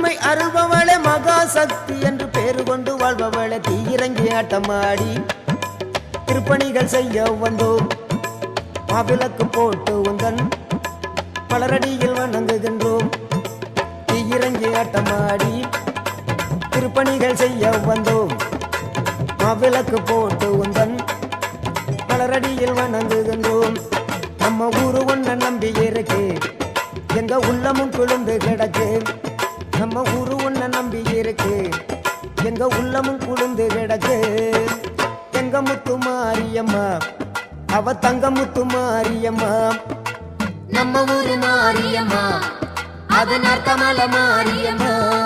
அருள்பவளே மகாசக்தி என்று பேரு கொண்டு வாழ்பவளே. தீயிறங்கி ஆட்டமாடி திருப்பணிகள் செய்ய வந்தோம் மாவிளக்கு போட்டு உந்தன் பலரடியில் வணங்குகின்றோம். தீயிறங்கி ஆட்டமாடி திருப்பணிகள் செய்ய வந்தோம் மாவிளக்கு போட்டு உந்தன் பலரடியில் வணங்குகின்றோம். நம்ம ஊரு ஒன்ன நம்பி இருக்கு. எங்க உள்ளமும் குளிர்ந்து கிடக்கு. நம்ம ஊரு ஒன்ன நம்பி இருக்கு. எங்க உள்ளமும் குளிர்ந்து கிடக்கு. எங்க முத்து மாரியம்மா அவ தங்க முத்து மாரியம்மா. நம்ம ஊரு மாரியம்மா அது நர்த்தமல மாரியம்மா.